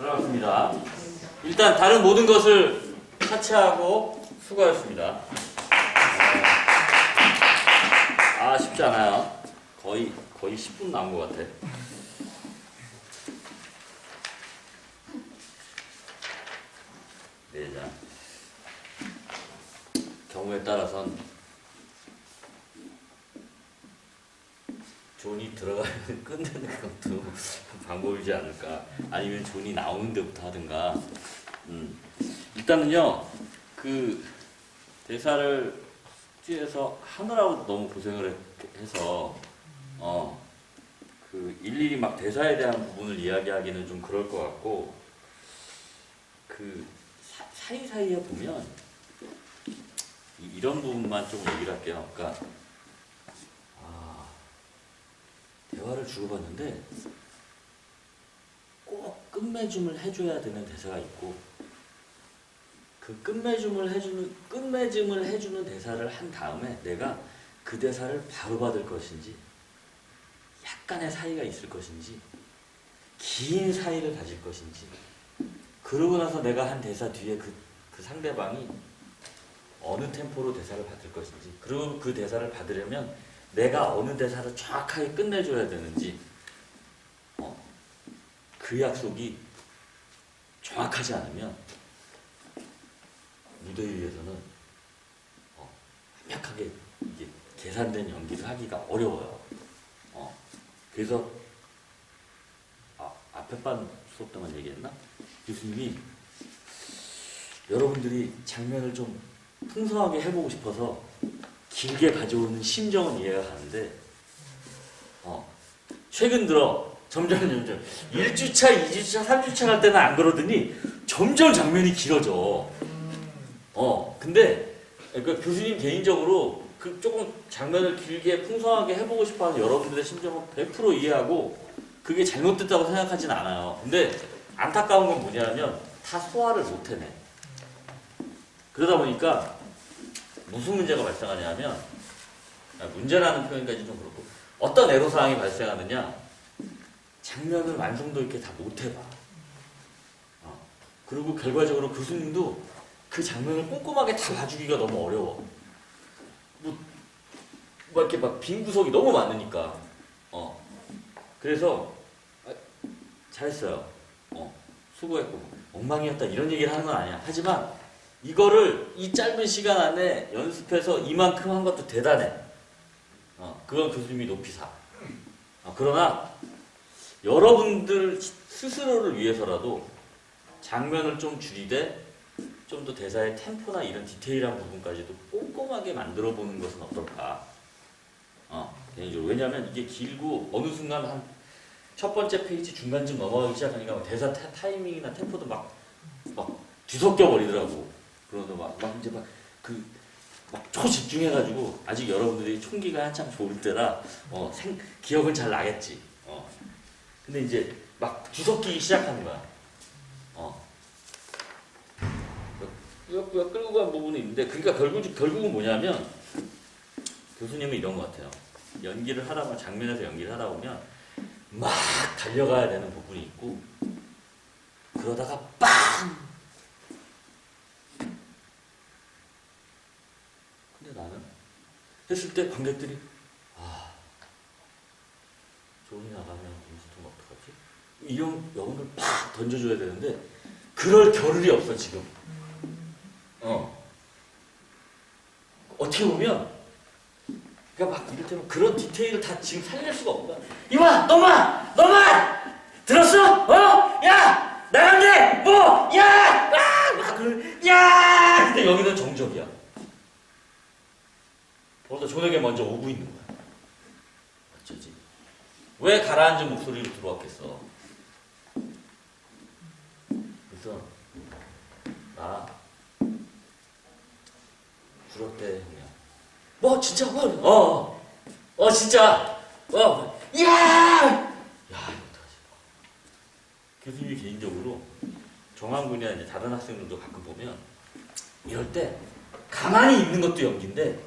들어갔습니다. 일단 다른 모든 것을 차치하고 수고하셨습니다. 어, 아 쉽지 않아요. 거의 거의 10분 남은 것 같아. 네, 자 경우에 따라선 존이 들어가면 끝내는 것도 방법이지 않을까. 아니면 존이 나오는 데부터 하든가. 음. 일단은요, 그 대사를 뒤에서 하느라고 너무 고생을 해- 해서, 어, 그 일일이 막 대사에 대한 부분을 이야기하기는 좀 그럴 것 같고, 그 사- 사이사이에 보면 이- 이런 부분만 좀 얘기를 할게요. 그러니까 아, 대화를 주고받는데 꼭 끝맺음을 해줘야 되는 대사가 있고 그 끝맺음을 해주는 끝맺음을 해주는 대사를 한 다음에 내가 그 대사를 바로 받을 것인지 약간의 사이가 있을 것인지 긴 사이를 가질 것인지 그러고 나서 내가 한 대사 뒤에 그, 그 상대방이 어느 템포로 대사를 받을 것인지 그리고 그 대사를 받으려면 내가 어느 대사를 정확하게 끝내줘야 되는지 어, 그 약속이 정확하지 않으면 무대 위에서는 어, 완벽하게 이게 계산된 연기를 하기가 어려워요. 어, 그래서 아, 앞에 반 수업 때만 얘기했나? 교수님이 여러분들이 장면을 좀 풍성하게 해보고 싶어서 길게 가져오는 심정은 이해가 가는데 어, 최근 들어 점점 점점 1주차, 2주차, 3주차 갈 때는 안 그러더니 점점 장면이 길어져. 어, 근데 그러니까 교수님 개인적으로 그 조금 장면을 길게 풍성하게 해보고 싶어하는 여러분들의 심정은 100% 이해하고 그게 잘못됐다고 생각하진 않아요. 근데 안타까운 건 뭐냐면 다 소화를 못 해내. 그러다 보니까 무슨 문제가 발생하냐면 아, 문제라는 표현까지 좀 그렇고 어떤 애로사항이 발생하느냐 장면을 완성도 있게 다 못 해봐. 어. 그리고 결과적으로 교수님도 그 장면을 꼼꼼하게 다 봐주기가 너무 어려워. 뭐, 뭐 이렇게 막 빈 구석이 너무 많으니까. 어. 그래서 아, 잘했어요. 어. 수고했고 엉망이었다 이런 얘기를 하는 건 아니야. 하지만 이거를 이 짧은 시간 안에 연습해서 이만큼 한 것도 대단해. 어, 그건 교수님이 높이 사. 어, 그러나 여러분들 스스로를 위해서라도 장면을 좀 줄이되 좀 더 대사의 템포나 이런 디테일한 부분까지도 꼼꼼하게 만들어 보는 것은 어떨까? 어. 왜냐하면 이게 길고 어느 순간 한 첫 번째 페이지 중간쯤 넘어가기 시작하니까 막 대사 타, 타이밍이나 템포도 막, 막 뒤섞여 버리더라고. 그러서 막, 막 이제 막 그, 막 초집중해가지고 아직 여러분들이 총기가 한참 좋을 때라 어, 생, 기억은 잘 나겠지. 어. 근데 이제 막 뒤섞이기 시작하는 거야. 어. 꾸역꾸역 끌고 간 부분이 있는데 그러니까 결국, 결국은 뭐냐면 교수님은 이런 것 같아요. 연기를 하다 보면 장면에서 연기를 하다 보면 막 달려가야 되는 부분이 있고 그러다가 빵! 근데 나는 했을 때 관객들이 아 존이 나가면 임수통 어떡하지? 이런 영혼을 팍 던져줘야 되는데 그럴 겨를이 없어 지금 어 어떻게 보면 그러니까 막 이를테면 그런 디테일을 다 지금 살릴 수가 거야 이마 너마 너마 들었어? 어? 야 나간대 뭐? 야! 아! 막 그런 야! 근데 여기는 정적이야 벌써 존에게 먼저 오고 있는 거야 어쩌지 왜 가라앉은 목소리로 들어왔겠어? 그래서 나 줄었대 형이야. 뭐 진짜? 뭐? 어, 진짜. 어, 야, 야 이거 어떡하지? 교수님이 개인적으로 정한군이나 이제 다른 학생들도 가끔 보면 이럴 때 가만히 있는 것도 연기인데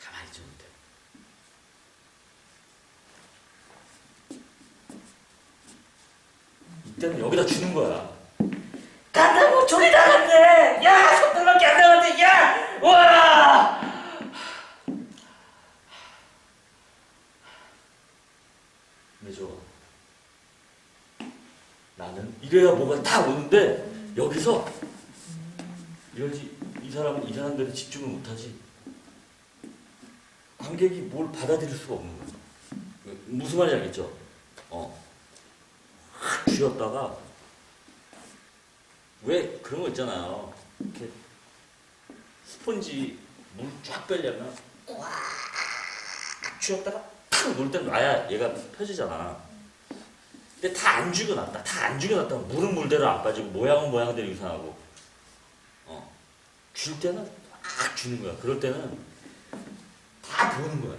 가만히 있지 못해. 이때는 여기다 주는 거야. 간다고 졸이 나갔네. 야, 손들밖에 안 나갔네. 야, 와. 저 나는 이래야 뭐가 다 오는데 여기서 이러지 이 사람은 이 사람들이 집중을 못하지 관객이 뭘 받아들일 수가 없는 거야 무슨 말인지 알겠죠? 어. 확 쥐었다가 왜 그런 거 있잖아요 이렇게 스펀지 물 쫙 빼려면 꽉 쥐었다가 탁 놓을 때 놔야 얘가 펴지잖아. 근데 다 안 죽여놨다. 다 안 죽여놨다. 물은 물대로 안 빠지고 모양은 모양대로 이상하고. 어. 줄 때는 막 주는 거야. 그럴 때는 다 보는 거야.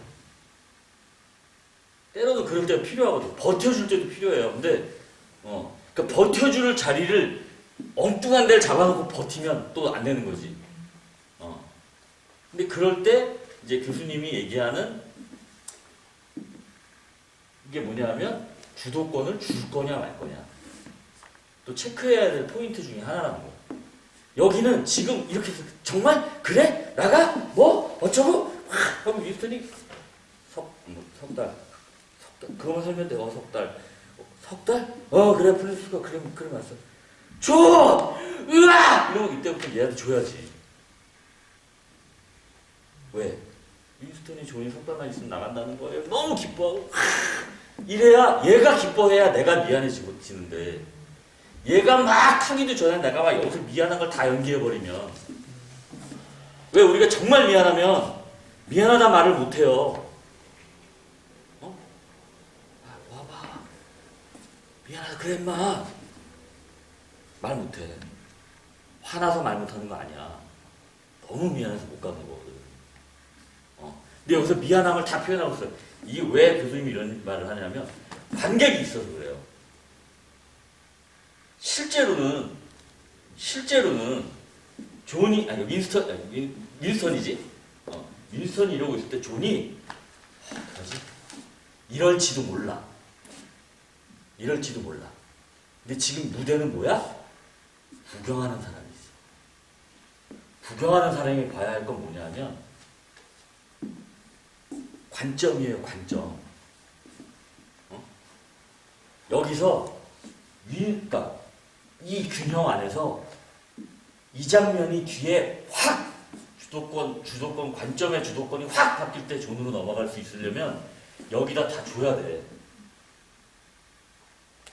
때로는 그럴 때가 필요하거든. 버텨줄 때도 필요해요. 근데 어. 그러니까 버텨줄 자리를 엉뚱한 데를 잡아놓고 버티면 또 안 되는 거지. 어. 근데 그럴 때 이제 교수님이 얘기하는 이게 뭐냐면 주도권을 줄 거냐 말 거냐. 또 체크해야 될 포인트 중에 하나라는 거. 여기는 지금 이렇게 정말 그래 나가 뭐 어쩌고 확 하고 윈스턴이 석, 뭐, 석 달, 석 달, 그거만 살면 돼. 어, 석 달. 어, 석 달? 어, 그래, 플리스가 그래, 그래, 맞어. 줘! 으아! 이러면 이때부터 얘한테 줘야지. 왜? 윈스턴이 존이 석 달만 있으면 나간다는 거예요. 너무 기뻐하고. 이래야 얘가 기뻐해야 내가 미안해지는데 얘가 막 하기도 전에 내가 막 여기서 미안한 걸 다 연기해버리면 왜 우리가 정말 미안하면 미안하다 말을 못해요. 어? 아, 와봐. 미안하다 그래 임마. 말 못해. 화나서 말 못하는 거 아니야. 너무 미안해서 못 가는 거거든. 어. 근데 여기서 미안함을 다 표현하고 있어요. 이게 왜 교수님이 이런 말을 하냐면 관객이 있어서 그래요. 실제로는 실제로는 존이 아니 윈스턴 아니 윈, 윈스턴이지. 어, 윈스턴이 이러고 있을 때 존이 어? 이럴지도 몰라. 이럴지도 몰라. 근데 지금 무대는 뭐야? 구경하는 사람이 있어. 구경하는 사람이 봐야 할 건 뭐냐면 관점이에요, 관점. 어? 여기서 위, 그러니까 이 균형 안에서 이 장면이 뒤에 확 주도권, 주도권, 관점의 주도권이 확 바뀔 때 존으로 넘어갈 수 있으려면 여기다 다 줘야 돼.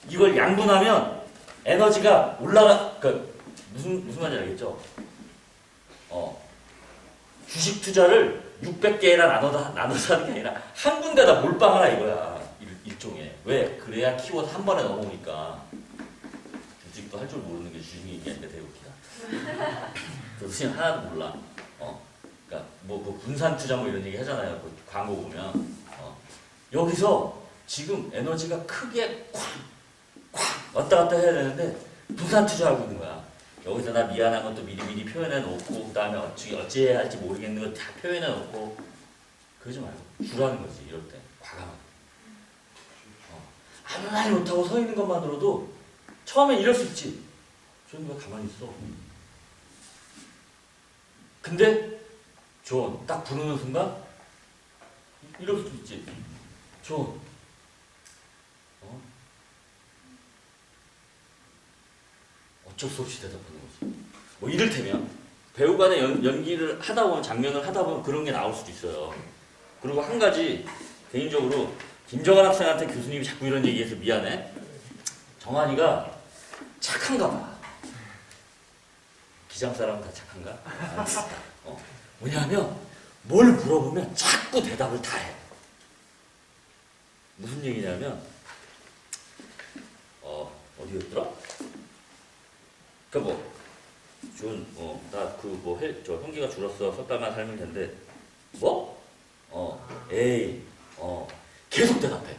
이걸 양분하면 에너지가 올라가, 그 무슨, 무슨 말인지 알겠죠? 어. 주식 투자를 600개나 나눠서, 나눠서 하는 게 아니라 한 군데다 몰빵하라 이거야. 일, 일종의. 왜? 그래야 키워드 한 번에 넘어오니까. 주식도 할 줄 모르는 게 주식 얘기하니까 되게 웃기다. 교수님 하나도 몰라. 어. 그러니까 뭐그 분산 투자 뭐 이런 얘기 하잖아요. 그 광고 보면. 어. 여기서 지금 에너지가 크게 콱, 콱 왔다 갔다 해야 되는데 분산 투자하고 있는 거야. 여기서 나 미안한 것도 미리미리 표현해 놓고 그다음에 어찌 어찌 해야 할지 모르겠는 거 다 표현해 놓고. 그러지 말고 주라는 거지 이럴 때. 과감하게. 어. 아무 말 못하고 서 있는 것만으로도 처음엔 이럴 수 있지. 저는 왜 가만히 있어? 근데 존 딱 부르는 순간 이럴 수도 있지. 존 어쩔 수 없이 대답하는 거지. 뭐 이를테면 배우 간의 연, 연기를 하다 보면 장면을 하다 보면 그런 게 나올 수도 있어요. 그리고 한 가지 개인적으로 김정한 학생한테 교수님이 자꾸 이런 얘기해서 미안해. 정한이가 착한가 봐. 기장 사람은 다 착한가? 어. 뭐냐면 뭘 물어보면 자꾸 대답을 다 해. 무슨 얘기냐면 어 어디였더라? 그러니까 뭐, 준, 어, 나 그 뭐, 해, 저 형기가 줄었어. 석 달만 살면 된대. 뭐? 어, 에이, 어, 계속 대답해.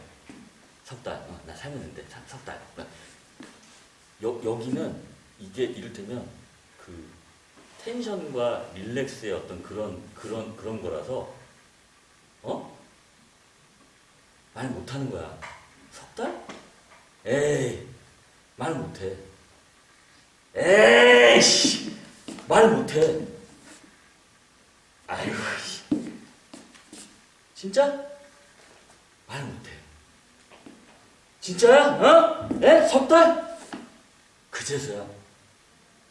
석 달, 어, 나 살면 된대. 사- 석 달. 여, 여기는 이게 이를테면 그 텐션과 릴렉스의 어떤 그런, 그런, 그런 거라서, 어? 말 못하는 거야. 석 달? 에이, 말 못해. 에이씨! 말 못해. 아이고, 씨. 진짜? 말 못해. 진짜야? 어? 에? 석 달? 그제서야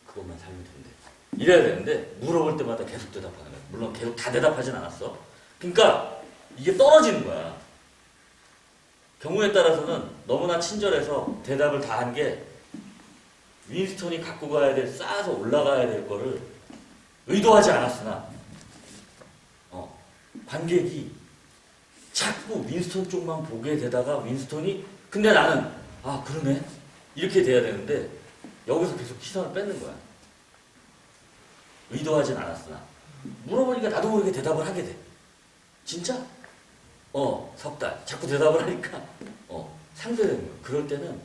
그것만 살면 된대. 이래야 되는데 물어볼 때마다 계속 대답하는 거야. 물론 계속 다 대답하진 않았어. 그러니까 이게 떨어지는 거야. 경우에 따라서는 너무나 친절해서 대답을 다 한 게 윈스턴이 갖고 가야 될 쌓아서 올라가야 될 거를 의도하지 않았으나 어, 관객이 자꾸 윈스턴 쪽만 보게 되다가 윈스턴이 근데 나는 아 그러네 이렇게 돼야 되는데 여기서 계속 시선을 뺏는 거야 의도하진 않았으나 물어보니까 나도 모르게 대답을 하게 돼 진짜? 어, 석 달. 자꾸 대답을 하니까, 어, 상쇄되는 거예요. 그럴 때는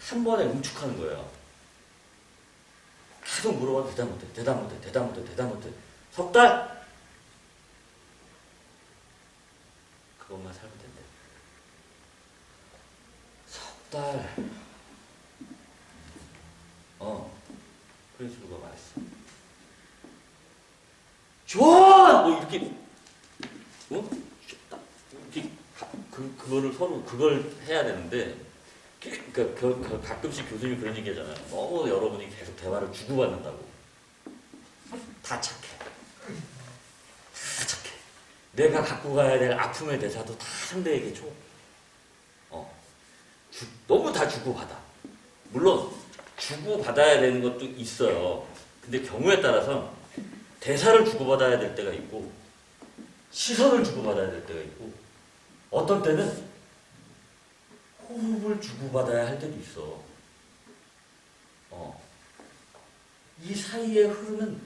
한 번에 응축하는 거예요. 계속 물어봐도 대답 못해, 대답 못해, 대답 못해, 대답 못해. 석 달! 그것만 살면 된대. 석 달. 어, 프린스루가 말했어. 좋아! 뭐 이렇게, 어? 그 그거를 서로 그걸 해야 되는데 그러니까 그- 그 가끔씩 교수님이 그런 얘기 하잖아요. 너무 여러분이 계속 대화를 주고받는다고. 다 착해. 다 착해. 내가 갖고 가야 될 아픔의 대사도 다 상대에게 줘. 어. 주- 너무 다 주고받아. 물론 주고받아야 되는 것도 있어요. 근데 경우에 따라서 대사를 주고받아야 될 때가 있고 시선을 주고받아야 될 때가 있고 어떤 때는 호흡을 주고받아야 할 때도 있어. 어. 이 사이에 흐르는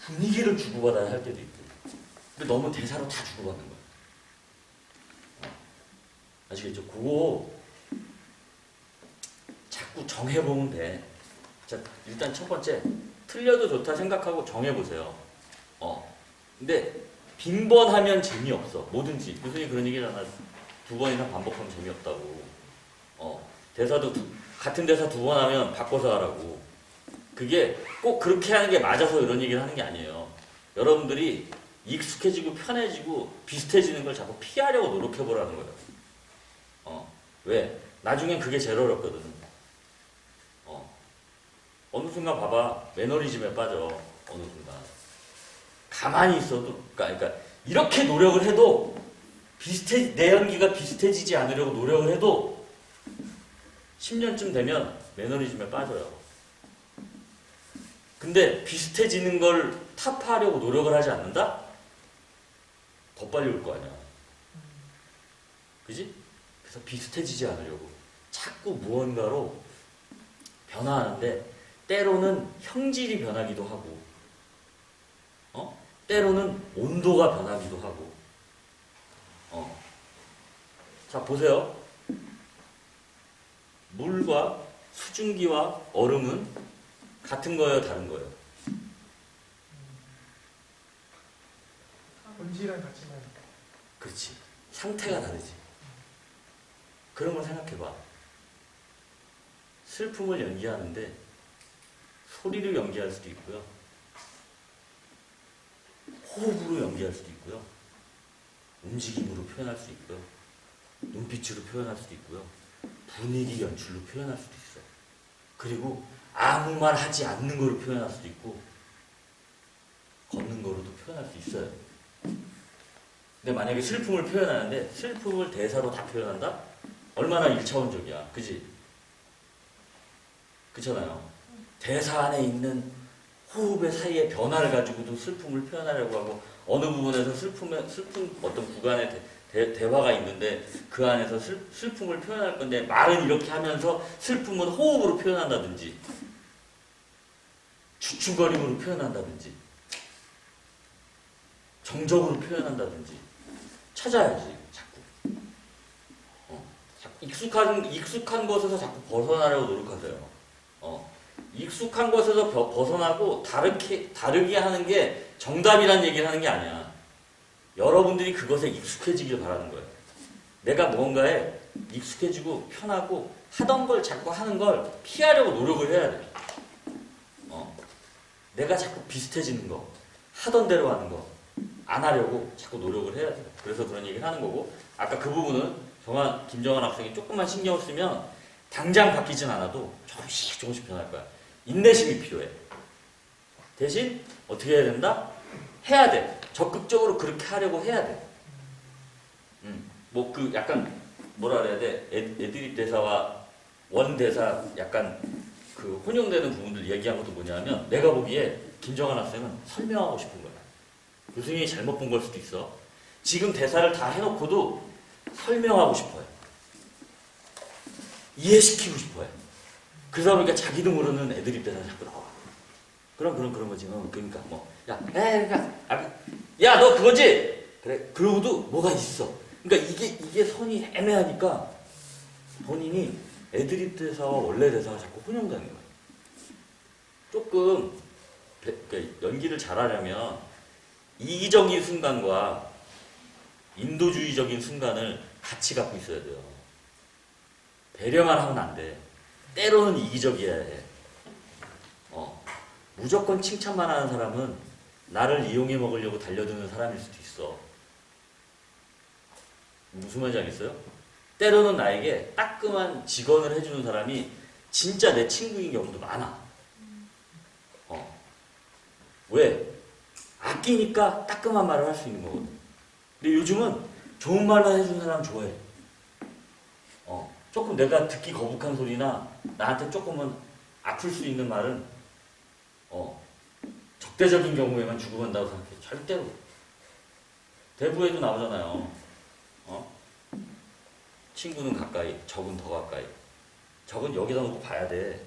분위기를 주고받아야 할 때도 있고. 근데 너무 대사로 다 주고받는 거야. 어. 아시겠죠? 그거 자꾸 정해보면 돼. 자, 일단 첫 번째, 틀려도 좋다 생각하고 정해보세요. 어. 근데 빈번하면 재미없어. 뭐든지. 교수님 그런 얘기잖아. 두 번이나 반복하면 재미없다고. 어. 대사도 두- 같은 대사 두 번 하면 바꿔서 하라고. 그게 꼭 그렇게 하는 게 맞아서 이런 얘기를 하는 게 아니에요. 여러분들이 익숙해지고 편해지고 비슷해지는 걸 자꾸 피하려고 노력해보라는 거예요. 어. 왜? 나중엔 그게 제일 어렵거든. 어. 어느 순간 봐봐. 매너리즘에 빠져. 어느 순간. 가만히 있어도 그러니까, 그러니까 이렇게 노력을 해도 비슷해 내 연기가 비슷해지지 않으려고 노력을 해도 10년쯤 되면 매너리즘에 빠져요. 근데 비슷해지는 걸 타파하려고 노력을 하지 않는다? 더 빨리 올 거 아니야. 그지? 그래서 비슷해지지 않으려고 자꾸 무언가로 변화하는데 때로는 형질이 변하기도 하고 어? 때로는 온도가 변하기도 하고. 어. 자, 보세요. 물과 수증기와 얼음은 같은 거예요, 다른 거예요? 본질은 같지만 그렇지. 상태가 다르지. 그런 걸 생각해봐. 슬픔을 연기하는데 소리로 연기할 수도 있고요. 호흡으로 연기할 수도 있고요. 움직임으로 표현할 수 있고요. 눈빛으로 표현할 수도 있고요. 분위기 연출로 표현할 수도 있어. 그리고 아무 말 하지 않는 거로 표현할 수도 있고, 걷는 거로도 표현할 수 있어요. 근데 만약에 슬픔을 표현하는데, 슬픔을 대사로 다 표현한다? 얼마나 일차원적이야. 그지? 그렇잖아요. 대사 안에 있는 호흡의 사이의 변화를 가지고도 슬픔을 표현하려고 하고 어느 부분에서 슬픔의 슬픈 어떤 구간의 대, 대, 화가 있는데 그 안에서 슬, 슬픔을 표현할 건데 말은 이렇게 하면서 슬픔은 호흡으로 표현한다든지 주춤거림으로 표현한다든지 정적으로 표현한다든지 찾아야지 자꾸 어, 익숙한 익숙한 것에서 자꾸 벗어나려고 노력하세요. 어. 익숙한 것에서 벼- 벗어나고 다르게, 다르게 하는 게 정답이란 얘기를 하는 게 아니야. 여러분들이 그것에 익숙해지길 바라는 거예요. 내가 무언가에 익숙해지고 편하고 하던 걸 자꾸 하는 걸 피하려고 노력을 해야 돼. 어. 내가 자꾸 비슷해지는 거, 하던 대로 하는 거, 안 하려고 자꾸 노력을 해야 돼. 그래서 그런 얘기를 하는 거고, 아까 그 부분은 정한, 김정한 학생이 조금만 신경을 쓰면 당장 바뀌진 않아도 조금씩 조금씩 변할 거야. 인내심이 필요해. 대신 어떻게 해야 된다? 해야 돼. 적극적으로 그렇게 하려고 해야 돼. 음, 뭐 그 약간 뭐라 그래야 돼? 애, 애드립 대사와 원 대사 약간 그 혼용되는 부분들 얘기한 것도 뭐냐면 내가 보기에 김정한 학생은 설명하고 싶은 거야. 교수님이 잘못 본 걸 수도 있어. 지금 대사를 다 해놓고도 설명하고 싶어요. 이해시키고 싶어요. 그러다 보니까 자기도 모르는 애드립 대사 자꾸 나와. 그럼 그런 그런 거지. 어, 그러니까 뭐, 야, 에, 그러니까, 아, 그- 야, 너 그거지. 그래. 그러고도 뭐가 있어. 그러니까 이게 이게 선이 애매하니까 본인이 애드립 대사와 원래 대사가 자꾸 거야. 조금 배- 그러니까 연기를 잘하려면 이기적인 순간과 인도주의적인 순간을 같이 갖고 있어야 돼요. 배려만 하면 안 돼. 때로는 이기적이어야 해. 어. 무조건 칭찬만 하는 사람은 나를 이용해 먹으려고 달려드는 사람일 수도 있어. 무슨 말인지 알겠어요? 때로는 나에게 따끔한 직언을 해주는 사람이 진짜 내 친구인 경우도 많아. 어. 왜? 아끼니까 따끔한 말을 할 수 있는 거거든. 근데 요즘은 좋은 말만 해주는 사람 좋아해. 어. 조금 내가 듣기 거북한 소리나 나한테 조금은 아플 수 있는 말은 어. 적대적인 경우에만 주고간다고 생각해. 절대로. 대부에도 나오잖아요. 어? 친구는 가까이, 적은 더 가까이. 적은 여기다 놓고 봐야 돼.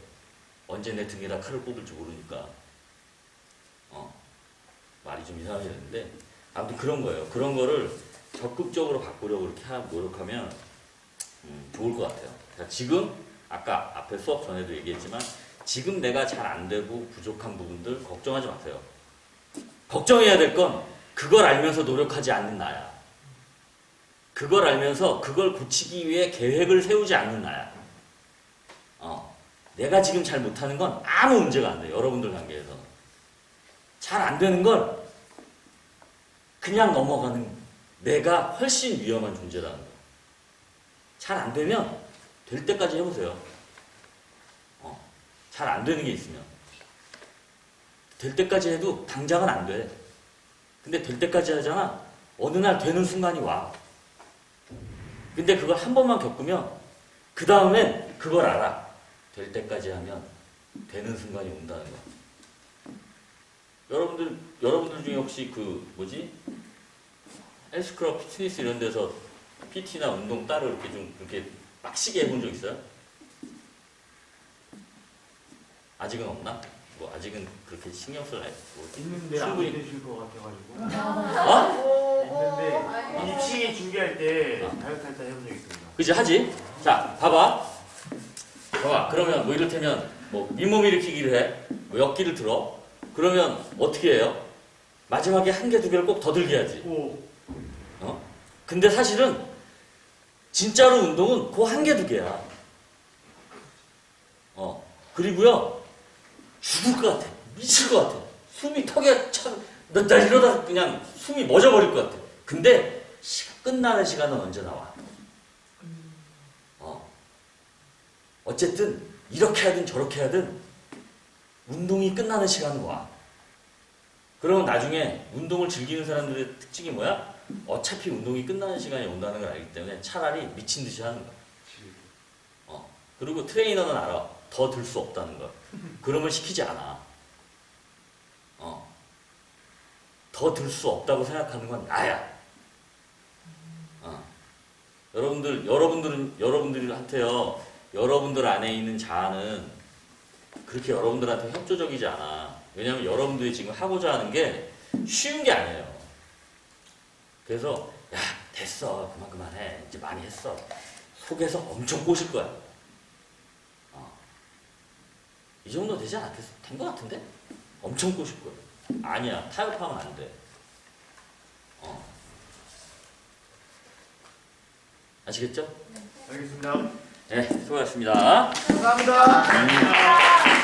언제 내 등에다 칼을 꽂을지 모르니까. 어. 말이 좀 이상해졌는데. 아무튼 그런 거예요. 그런 거를 적극적으로 바꾸려고 이렇게 하- 노력하면 음, 좋을 것 같아요. 자, 지금 아까 앞에 수업 전에도 얘기했지만 지금 내가 잘 안 되고 부족한 부분들 걱정하지 마세요. 걱정해야 될 건 그걸 알면서 노력하지 않는 나야. 그걸 알면서 그걸 고치기 위해 계획을 세우지 않는 나야. 어. 내가 지금 잘 못하는 건 아무 문제가 안 돼. 여러분들 관계에서. 잘 안 되는 건 그냥 넘어가는 내가 훨씬 위험한 존재라는 거. 잘 안 되면 될 때까지 해보세요. 어. 잘안 되는 게 있으면. 될 때까지 해도 당장은 안 돼. 근데 될 때까지 하잖아. 어느 날 되는 순간이 와. 근데 그걸 한 번만 겪으면 그 다음엔 그걸 알아. 될 때까지 하면 되는 순간이 온다는 거. 여러분들 여러분들 중에 혹시 그 뭐지 헬스클럽 피트니스 이런 데서 PT나 운동 따로 이렇게 좀 그렇게 빡시게 해본 적 있어요? 아직은 없나? 뭐 아직은 그렇게 신경 쓸 나이 뭐 있는데 안 충분히- 되실 것 같아가지고 어? 있는데 입시 준비할 때 어. 다이어트 할때 해본 적 있습니다. 그지 하지? 자 봐봐 봐봐 그러면 뭐 이를테면 뭐 윗몸 일으키기를 해뭐 역기를 들어 그러면 어떻게 해요? 마지막에 한 개 두 개를 꼭 더 들게 해야지 오, 어? 근데 사실은 진짜로 운동은 그 한 개 두 개야 어 그리고요 죽을 것 같아 미칠 것 같아 숨이 턱에 참 나 나 이러다 그냥 숨이 멎어버릴 것 같아 근데 시- 끝나는 시간은 언제 나와 어. 어쨌든 이렇게 하든 저렇게 하든 운동이 끝나는 시간은 와. 그러면 나중에 운동을 즐기는 사람들의 특징이 뭐야? 어차피 운동이 끝나는 시간이 온다는 걸 알기 때문에 차라리 미친 듯이 하는 거야. 어. 그리고 트레이너는 알아. 더 들 수 없다는 걸. 그러면 시키지 않아. 어. 더 들 수 없다고 생각하는 건 나야. 어. 여러분들, 여러분들은, 여러분들한테요, 여러분들 안에 있는 자아는 그렇게 여러분들한테 협조적이지 않아. 왜냐면 여러분들이 지금 하고자 하는 게 쉬운 게 아니에요. 그래서, 야, 됐어. 그만, 그만해. 이제 많이 했어. 속에서 엄청 꼬실 거야. 어. 이 정도 되지 않았겠어? 된거 같은데? 엄청 꼬실 거야. 아니야. 타협하면 안 돼. 어. 아시겠죠? 알겠습니다. 네, 수고하셨습니다. 감사합니다. 음.